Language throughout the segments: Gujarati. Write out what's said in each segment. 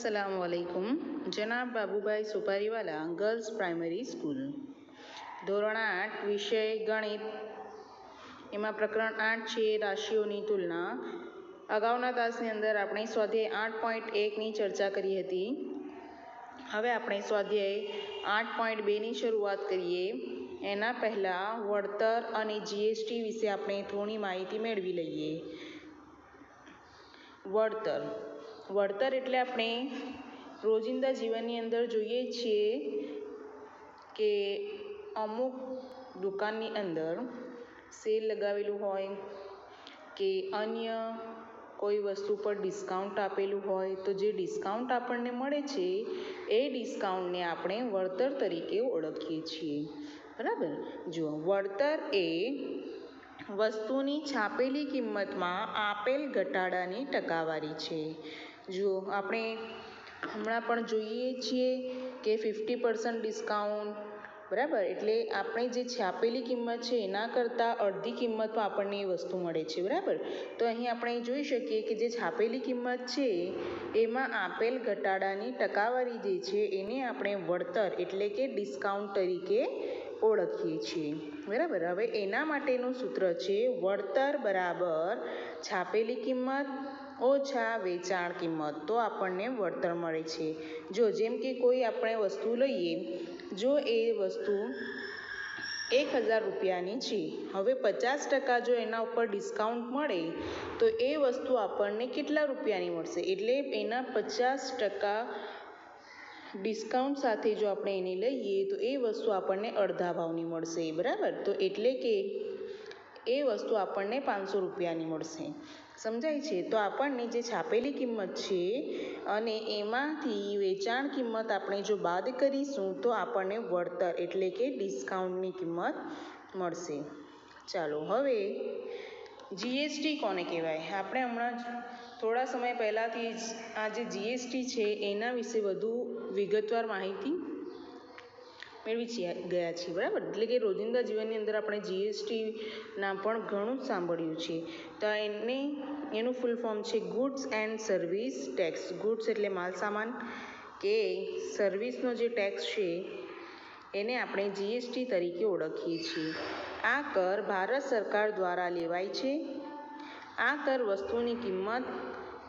અસલામવાલેકુમ જનાબ Babubhai Suparivala girls primary school ધોરણ આઠ, વિષય ગણિત. એમાં પ્રકરણ આઠ છે, રાશિઓની તુલના. અગાઉના તાસની અંદર આપણે સ્વાધ્યાય આઠ પોઈન્ટ એકની ચર્ચા કરી હતી. હવે આપણે સ્વાધ્યાય આઠ પોઈન્ટ બેની શરૂઆત કરીએ. એના પહેલાં વળતર અને જીએસટી વિશે આપણે થોડી માહિતી મેળવી લઈએ. વળતર. વળતર એટલે આપણે રોજિંદા જીવનની અંદર જોઈએ છીએ કે અમુક દુકાનની અંદર સેલ લગાવેલું હોય કે અન્ય કોઈ વસ્તુ પર ડિસ્કાઉન્ટ આપેલું હોય તો જે ડિસ્કાઉન્ટ આપણને મળે છે, એ ડિસ્કાઉન્ટને આપણે વળતર તરીકે ઓળખીએ છીએ. બરાબર? જુઓ, વળતર એ વસ્તુની છાપેલી કિંમતમાં આપેલ ઘટાડાની ટકાવારી છે. જુઓ આપણે હમણાં પણ જોઈએ છીએ કે ફિફ્ટી પર્સન્ટ ડિસ્કાઉન્ટ બરાબર? એટલે આપણે જે છાપેલી કિંમત છે, એના કરતાં અડધી કિંમતમાં આપણને એ વસ્તુ મળે છે, બરાબર? તો અહીં આપણે જોઈ શકીએ કે જે છાપેલી કિંમત છે, એમાં આપેલ ઘટાડાની ટકાવારી જે છે, એને આપણે વળતર એટલે કે ડિસ્કાઉન્ટ તરીકે ઓળખીએ છીએ, બરાબર? હવે એના માટેનું સૂત્ર છે, વળતર બરાબર છાપેલી કિંમત ઓછા વેચાણ કિંમત તો આપણને વળતર મળે છે. જો જેમ કે કોઈ આપણે વસ્તુ લઈએ, જો એ વસ્તુ એક હજાર રૂપિયાની છે, હવે પચાસ ટકા જો એના ઉપર ડિસ્કાઉન્ટ મળે, તો એ વસ્તુ આપણને કેટલા રૂપિયાની મળશે? એટલે એના પચાસ ટકા ડિસ્કાઉન્ટ સાથે જો આપણે એને લઈએ, તો એ વસ્તુ આપણને અડધા ભાવની મળશે, બરાબર? તો એટલે કે એ વસ્તુ આપણને પાંચસો રૂપિયાની મળશે. સમજાય છે? તો આપણને જે છાપેલી કિંમત છે અને એમાંથી વેચાણ કિંમત આપણે જો બાદ કરીશું તો આપણને વળતર એટલે કે ડિસ્કાઉન્ટની કિંમત મળશે. ચાલો, હવે જીએસટી કોને કહેવાય? આપણે હમણાં જ થોડા સમય પહેલાંથી જ આ જે જીએસટી છે એના વિશે વધુ વિગતવાર માહિતી મેળવી ગયા છીએ. બરાબર? એટલે કે રોજિંદા જીવનની અંદર આપણે જીએસટીના પણ ઘણું સાંભળ્યું છે. તો એને, એનું ફૂલ ફોર્મ છે goods and service tax goods એટલે માલ સામાન કે સર્વિસનો જે ટેક્સ છે, એને આપણે જીએસટી તરીકે ઓળખીએ છીએ. આ કર ભારત સરકાર દ્વારા લેવાય છે. આ કર વસ્તુની કિંમત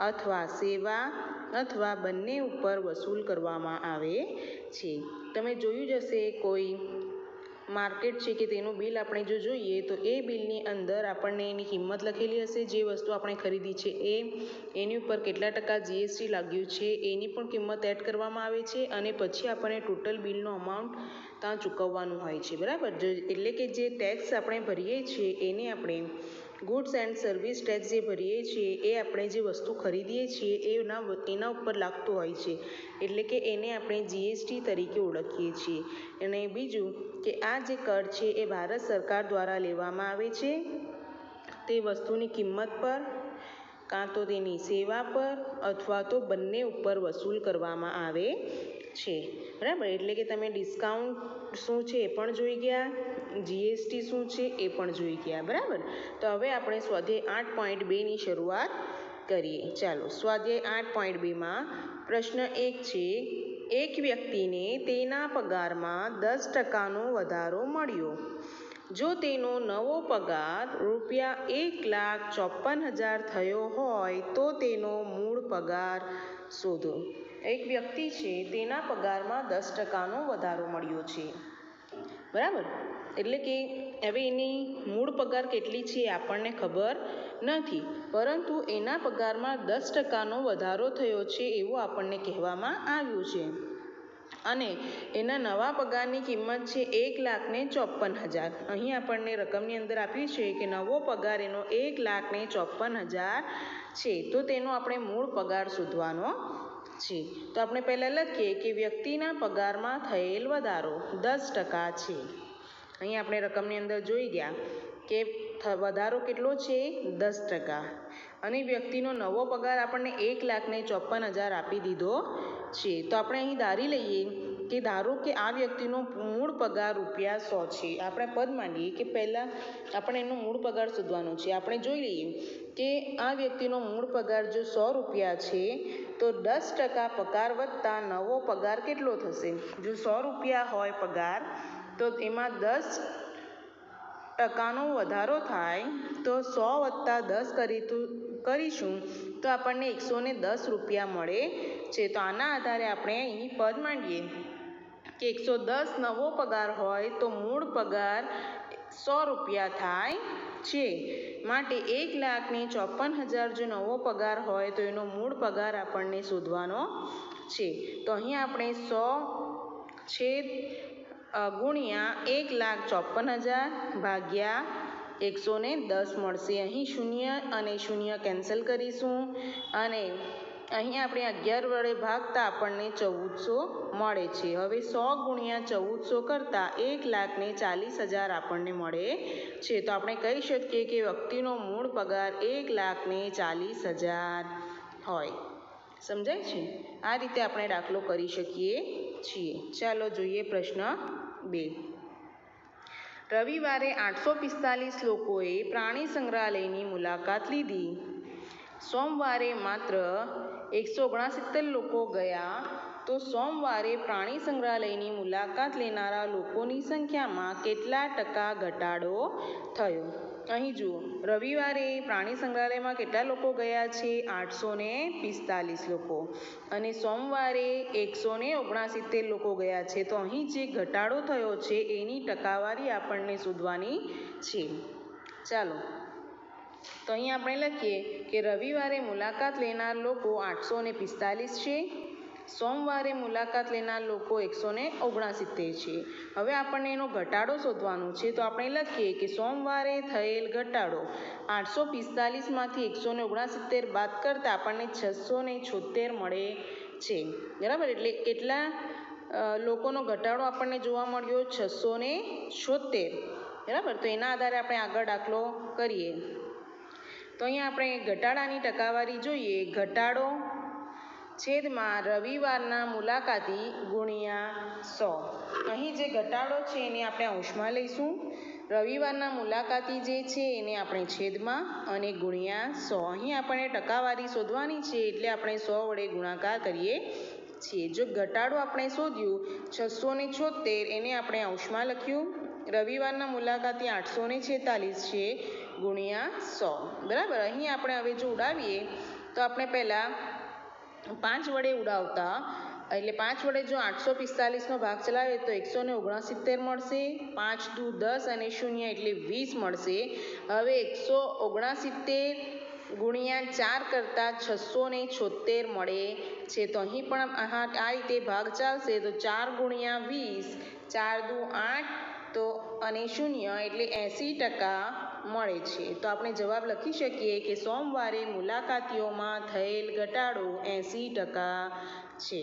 અથવા સેવા અથવા બંને ઉપર વસૂલ કરવામાં આવે છે. તમે જોયું જ હશે કોઈ માર્કેટ છે કે તેનું બિલ આપણે જો જોઈએ તો એ બિલની અંદર આપણને એની કિંમત લખેલી હશે. જે વસ્તુ આપણે ખરીદી છે એ, એની ઉપર કેટલા ટકા જીએસટી લાગ્યું છે એની પણ કિંમત એડ કરવામાં આવે છે અને પછી આપણને ટોટલ બિલનો અમાઉન્ટ ત્યાં ચૂકવવાનું હોય છે. બરાબર? એટલે કે જે ટેક્સ આપણે ભરીએ છીએ એને આપણે ગુડ્સ એન્ડ સર્વિસ ટેક્સ જે ભરીએ છીએ, એ આપણે જે વસ્તુ ખરીદીએ છીએ, એના એના ઉપર લાગતું હોય છે. એટલે કે એને આપણે જીએસટી તરીકે ઓળખીએ છીએ. અને બીજું કે આ જે કર છે, એ ભારત સરકાર દ્વારા લેવામાં આવે છે. તે વસ્તુની કિંમત પર, કાં તો તેની સેવા પર, અથવા તો બંને ઉપર વસૂલ કરવામાં આવે. છે. બરાબર? એટલે કે તમે ડિસ્કાઉન્ટ શું છે એ પણ જોઈ ગયા જીએસટી શું છે એ પણ જોઈ ગયા, બરાબર? તો હવે આપણે સ્વાધ્યાય આઠ પોઈન્ટ બેની શરૂઆત કરીએ. ચાલો, સ્વાધ્યાય આઠ પોઈન્ટ બેમાં પ્રશ્ન એક છે, એક વ્યક્તિને તેના પગારમાં દસ ટકાનો વધારો મળ્યો. જો તેનો નવો પગાર રૂપિયા એક લાખ ચોપન હજાર થયો હોય તો તેનો મૂળ પગાર શોધો. એક વ્યક્તિ છે, તેના પગારમાં દસ ટકાનો વધારો મળ્યો છે. બરાબર? એટલે કે હવે એની મૂળ પગાર કેટલી છે આપણને ખબર નથી. પરંતુ એના પગારમાં દસ ટકાનો વધારો થયો છે એવું આપણને કહેવામાં આવ્યું છે. અને એના નવા પગારની કિંમત છે એક લાખને ચોપન હજાર. અહીં આપણને રકમની અંદર આપ્યું છે કે નવો પગાર એનો એક લાખને ચોપન હજાર છે. તો તેનો આપણે મૂળ પગાર શોધવાનો છે. તો આપણે પહેલાં લખીએ કે વ્યક્તિના પગારમાં થયેલ વધારો દસ ટકા છે. અહીં આપણે રકમની અંદર જોઈ ગયા કે વધારો કેટલો છે? દસ ટકા. અને વ્યક્તિનો નવો પગાર આપણને એક લાખને ચોપન હજાર આપી દીધો છે. તો આપણે અહીં ધારી લઈએ કે ધારો કે આ વ્યક્તિનો મૂળ પગાર રૂપિયા સો છે. આપણે પદ માંડીએ કે પહેલાં આપણે એનો મૂળ પગાર શોધવાનો છે. આપણે જોઈ લઈએ કે આ વ્યક્તિનો મૂળ પગાર જો સો રૂપિયા છે, તો દસ ટકા પગાર વધતા નવો પગાર કેટલો થશે? જો સો રૂપિયા હોય પગાર, તો એમાં દસ ટકાનો વધારો થાય, તો સો વત્તા દસ કરી કરીશું તો આપણને એકસો ને દસ રૂપિયા મળે છે. તો આના આધારે આપણે અહીં પદ માંડીએ. કે એકસો દસ નવો પગાર હોય તો મૂળ પગાર સો રૂપિયા થાય છે. માટે એક લાખને ચોપન હજાર જો નવો પગાર હોય તો એનો મૂળ પગાર આપણને શોધવાનો છે. તો અહીં આપણે સો છેદ ગુણ્યા એક લાખ ચોપન હજાર ભાગ્યા એકસો ને દસ મળશે. અહીં શૂન્ય અને શૂન્ય કેન્સલ કરીશું. અને અહીં આપણે અગિયાર વડે ભાગતા આપણને ચૌદસો મળે છે. હવે સો ગુણ્યા ચૌદસો કરતાં એક લાખને ચાલીસ હજાર આપણને મળે છે. તો આપણે કહી શકીએ કે વ્યક્તિનો મૂળ પગાર એક લાખને ચાલીસ હજાર હોય. સમજાય છે? આ રીતે આપણે દાખલો કરી શકીએ છીએ. ચાલો જોઈએ પ્રશ્ન બે. રવિવારે આઠસો પિસ્તાલીસ લોકોએ પ્રાણી સંગ્રહાલયની મુલાકાત લીધી. સોમવારે માત્ર એકસો ઓગણસિત્તેર લોકો ગયા, તો સોમવારે પ્રાણી સંગ્રહાલયની મુલાકાત લેનારા લોકોની સંખ્યામાં કેટલા ટકા ઘટાડો થયો? અહીં જુઓ. રવિવારે પ્રાણી સંગ્રહાલયમાં કેટલા લોકો ગયા છે? આઠસો ને પિસ્તાલીસ લોકો. અને સોમવારે એકસો ને ઓગણસિત્તેર લોકો ગયા છે. તો અહીં જે ઘટાડો થયો છે, એની ટકાવારી આપણને શોધવાની છે. ચાલો. તો અહીં આપણે લખીએ કે રવિવારે મુલાકાત લેનાર લોકો આઠસો ને પિસ્તાલીસ છે. સોમવારે મુલાકાત લેનાર લોકો એકસો ને ઓગણસિત્તેર છે. હવે આપણને એનો ઘટાડો શોધવાનો છે, તો આપણે લખીએ કે સોમવારે થયેલ ઘટાડો આઠસો પિસ્તાલીસમાંથી એકસો ને ઓગણસિત્તેર બાદ કરતાં આપણને છસો ને છોતેર મળે છે. બરાબર? એટલે કેટલા લોકોનો ઘટાડો આપણને જોવા મળ્યો છસો ને છોતેર બરાબર? તો એના આધારે આપણે આગળ દાખલો કરીએ. તો અહીંયા આપણે ઘટાડાની ટકાવારી જોઈએ. ઘટાડો છેદમાં રવિવારના મુલાકાતી ગુણ્યા સો. અહીં જે ઘટાડો છે એને આપણે અંશમાં લઈશું. રવિવારના મુલાકાતી જે છે એને આપણે છેદમાં અને ગુણ્યા સો. અહીં આપણે ટકાવારી શોધવાની છે એટલે આપણે સો વડે ગુણાકાર કરીએ છીએ. જો ઘટાડો આપણે શોધ્યું છસો ને છોતેર એને આપણે અંશમાં લખ્યું. રવિવારના મુલાકાતી આઠસો ને છેતાલીસ છે ગુણ્યા સો. બરાબર? અહીં આપણે હવે જો ઉડાવીએ તો આપણે પહેલાં પાંચ વડે ઉડાવતા, એટલે પાંચ વડે જો આઠસો પિસ્તાલીસનો ભાગ ચલાવે તો એકસો ને ઓગણસિત્તેર મળશે, પાંચ દુ દસ અને શૂન્ય એટલે વીસ મળશે. હવે એકસો ઓગણસિત્તેર ગુણ્યા ચાર કરતાં છસો ને છોતેર મળે છે. તો અહીં પણ આ આ રીતે ભાગ ચાલશે. તો ચાર ગુણ્યા વીસ, ચાર દુ આઠ તો અને શૂન્ય એટલે એંસી ટકા મળે છે. તો આપણે જવાબ લખી શકીએ કે સોમવારે મુલાકાતીઓમાં થયેલ ઘટાડો એંસી ટકા છે.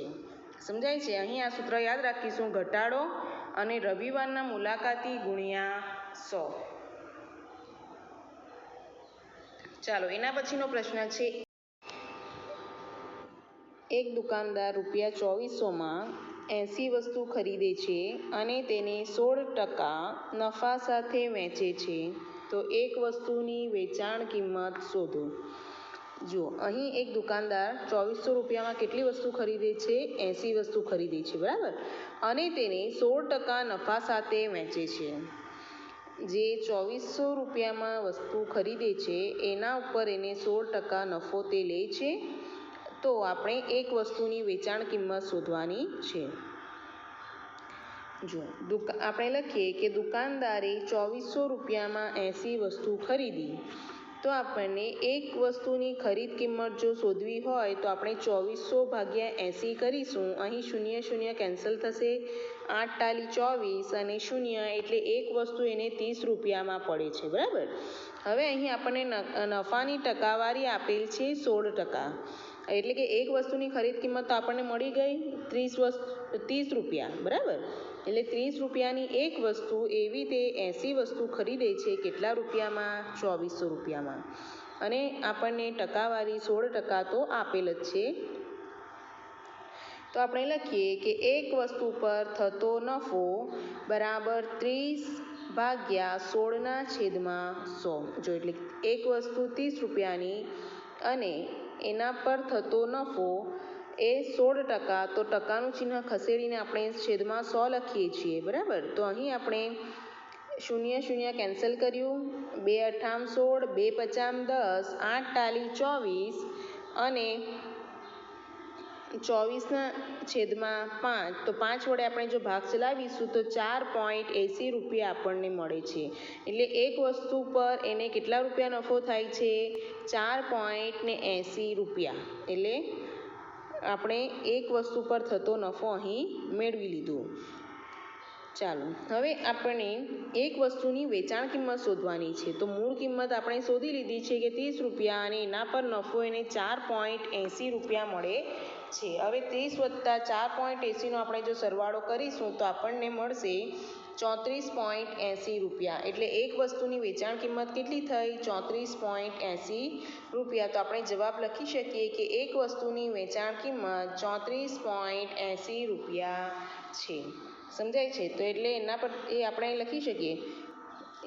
સમજાય છે? અહીં આ સૂત્ર યાદ રાખીશું. ઘટાડો અને રવિવારના મુલાકાતી ગુણ્યા સો. ચાલો, એના પછીનો પ્રશ્ન છે. એક દુકાનદાર રૂપિયા ચોવીસોમાં એંસી વસ્તુ ખરીદે છે અને તેને સોળ ટકા નફા સાથે વેચે છે. તો એક વસ્તુની વેચાણ કિંમત શોધો. જુઓ, અહીં એક દુકાનદાર ચોવીસો રૂપિયામાં કેટલી વસ્તુ ખરીદે છે? એંસી વસ્તુ ખરીદે છે, બરાબર? અને તેને સોળ ટકા નફા સાથે વેચે છે. જે ચોવીસો રૂપિયામાં વસ્તુ ખરીદે છે, એના ઉપર એને સોળ ટકા નફો તે લે છે. તો આપણે એક વસ્તુની વેચાણ કિંમત શોધવાની છે. જો, દુકા, આપણે લખીએ કે દુકાનદારે ચોવીસો રૂપિયામાં એંસી વસ્તુ ખરીદી. તો આપણને એક વસ્તુની ખરીદ કિંમત જો શોધવી હોય, તો આપણે ચોવીસો ભાગ્યા એંસી કરીશું. અહીં શૂન્ય શૂન્ય કેન્સલ થશે. આઠ ટાલી ચોવીસ અને શૂન્ય એટલે એક વસ્તુ એને ત્રીસ રૂપિયામાં પડે છે, બરાબર? હવે અહીં આપણને નફાની ટકાવારી આપેલ છે સોળ ટકા. એટલે કે એક વસ્તુની ખરીદ કિંમત તો આપણને મળી ગઈ, ત્રીસ વસ્તુ ત્રીસ રૂપિયા, બરાબર? એટલે ત્રીસ રૂપિયાની એક વસ્તુ એવી તે એંસી વસ્તુ ખરીદે છે કેટલા રૂપિયામાં? ચોવીસો રૂપિયામાં. અને આપણને ટકાવારી સોળ ટકા તો આપેલ જ છે. તો આપણે લખીએ કે એક વસ્તુ પર થતો નફો બરાબર ત્રીસ ભાગ્યા સોળના છેદમાં સો. જો એટલે એક વસ્તુ ત્રીસ રૂપિયાની અને એના પર થતો નફો એ સોળ ટકા. તો ટકાનું ચિહ્ન ખસેડીને આપણે છેદમાં સો લખીએ છીએ, બરાબર? તો અહીં આપણે શૂન્ય શૂન્ય કેન્સલ કર્યું. બે અઠામ સોળ, બે પચામ દસ, આઠ ટાલી ચોવીસ અને ચોવીસના છેદમાં પાંચ. તો પાંચ વડે આપણે જો ભાગ ચલાવીશું તો ચાર પોઈન્ટ એંસી રૂપિયા આપણને મળે છે. એટલે એક વસ્તુ પર એને કેટલા રૂપિયા નફો થાય છે? ચાર પોઈન્ટ ને એંસી રૂપિયા. એટલે આપણે એક વસ્તુ પર થતો નફો અહીં મેળવી લીધો. ચાલો, હવે આપણે એક વસ્તુની વેચાણ કિંમત શોધવાની છે. તો મૂળ કિંમત આપણે શોધી લીધી છે કે ત્રીસ રૂપિયા અને એના પર નફો એને ચાર પોઈન્ટ એંસી રૂપિયા મળે છે. હવે ત્રીસ વત્તા ચાર પોઈન્ટ એંસીનો આપણે જો સરવાળો કરીશું તો આપણને મળશે ચોત્રીસ પોઈન્ટ એંસી રૂપિયા. એટલે એક વસ્તુની વેચાણ કિંમત કેટલી થઈ? ચોત્રીસ પોઈન્ટ એંસી રૂપિયા. તો આપણે જવાબ લખી શકીએ કે એક વસ્તુની વેચાણ કિંમત ચોત્રીસ પોઈન્ટ એંસી રૂપિયા છે. સમજાય છે? તો એટલે એના પર એ આપણે લખી શકીએ.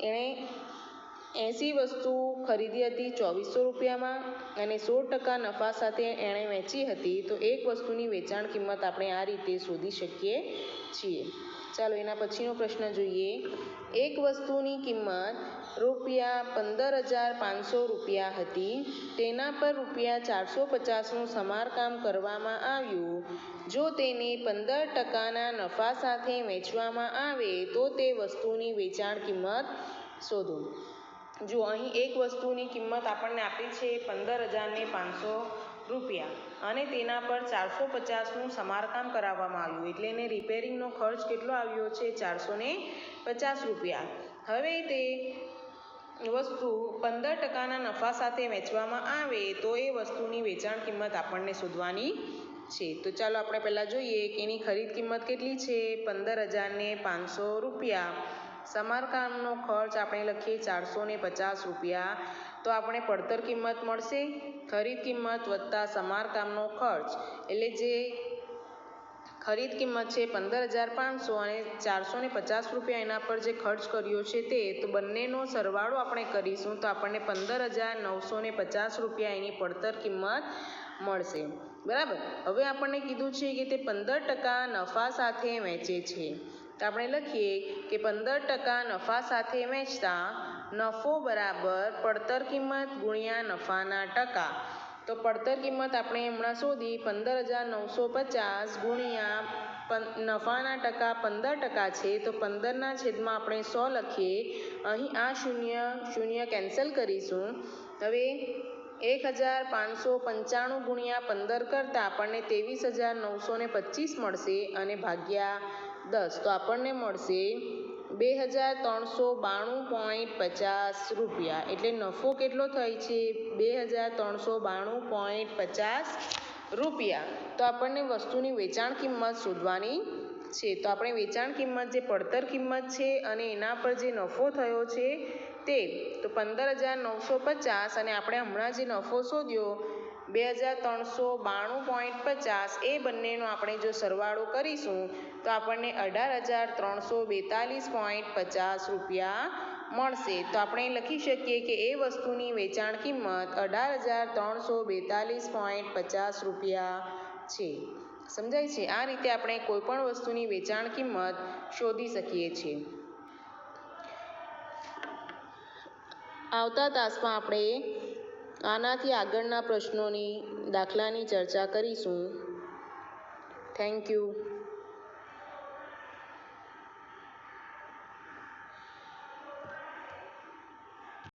એણે એંસી વસ્તુ ખરીદી હતી ચોવીસો રૂપિયામાં અને સોળ ટકા નફા સાથે એણે વેચી હતી. તો એક વસ્તુની વેચાણ કિંમત આપણે આ રીતે શોધી શકીએ છીએ. ચાલો એના પછીનો પ્રશ્ન જોઈએ. એક વસ્તુની કિંમત રૂપિયા પંદર હજાર પાંચસો રૂપિયા હતી. તેના પર રૂપિયા ચારસો પચાસનું સમારકામ કરવામાં આવ્યું. જો તેને પંદર ટકાના નફા સાથે વેચવામાં આવે, તો તે વસ્તુની વેચાણ કિંમત શોધો. જો અહીં એક વસ્તુની કિંમત આપણને આપી છે પંદર હજારને પાંચસો રૂપિયા અને તેના પર ચારસો પચાસનું સમારકામ કરાવવામાં આવ્યું. એટલે એને રિપેરિંગનો ખર્ચ કેટલો આવ્યો છે? ચારસો પચાસ રૂપિયા. હવે તે વસ્તુ પંદર ટકાના નફા સાથે વેચવામાં આવે તો એ વસ્તુની વેચાણ કિંમત આપણને શોધવાની છે. તો ચાલો આપણે પહેલાં જોઈએ કે એની ખરીદ કિંમત કેટલી છે? પંદર હજારને પાંચસો રૂપિયા. સમારકામનો ખર્ચ આપણે લખીએ ચારસો પચાસ રૂપિયા. તો આપણે પડતર કિંમત મળશે? ખરીદ કિંમત વત્તા સમારકામનો ખર્ચ. એટલે જે ખરીદ કિંમત છે પંદર હજાર પાંચસો અને ચારસો ને પચાસ રૂપિયા એના પર જે ખર્ચ કર્યો છે તે, તો બંનેનો સરવાળો આપણે કરીશું તો આપણને પંદર હજાર નવસો ને પચાસ રૂપિયા એની પડતર કિંમત મળશે. બરાબર? હવે આપણને કીધું છે કે તે પંદર ટકા નફા સાથે વેચે છે. તો આપણે લખીએ કે પંદર ટકા નફા સાથે વેચતા નફો બરાબર પડતર કિંમત ગુણ્યા નફાના ટકા. તો પડતર કિંમત આપણે હમણાં શોધી પંદર હજાર નવસો પચાસ ગુણ્યા નફાના ટકા પંદર ટકા છે, તો પંદરના છેદમાં આપણે સો લખીએ. અહીં આ શૂન્ય શૂન્ય કેન્સલ કરીશું. હવે એક હજાર પાંચસો પંચાણું ગુણ્યા પંદર કરતાં આપણને ત્રેવીસ હજાર નવસો ને પચીસ મળશે અને ભાગ્યા દસ. તો આપણને મળશે બે હજાર ત્રણસો બાણું પોઈન્ટ પચાસ રૂપિયા. એટલે નફો કેટલો થાય છે? બે હજાર ત્રણસો બાણું પોઈન્ટ પચાસ રૂપિયા. તો આપણને વસ્તુની વેચાણ કિંમત શોધવાની છે. તો આપણે વેચાણ કિંમત, જે પડતર કિંમત છે અને એના પર જે નફો થયો છે તે. તો પંદર હજાર નવસો પચાસ અને આપણે હમણાં જે નફો શોધ્યો બે હજાર ત્રણસો બાણું પોઈન્ટ પચાસ એ બંનેનો આપણે જો સરવાળો કરીશું, તો આપણને અઢાર હજાર ત્રણસો બેતાલીસ પોઈન્ટ પચાસ રૂપિયા મળશે. તો આપણે લખી શકીએ કે એ વસ્તુની વેચાણ કિંમત અઢાર હજાર ત્રણસો બેતાલીસ પોઈન્ટ પચાસ રૂપિયા છે. સમજાય છે? આ રીતે આપણે કોઈપણ વસ્તુની વેચાણ કિંમત શોધી શકીએ છીએ. આવતા તાસમાં આપણે આનાથી આગળના પ્રશ્નોની દાખલાની ચર્ચા કરીશું. Thank you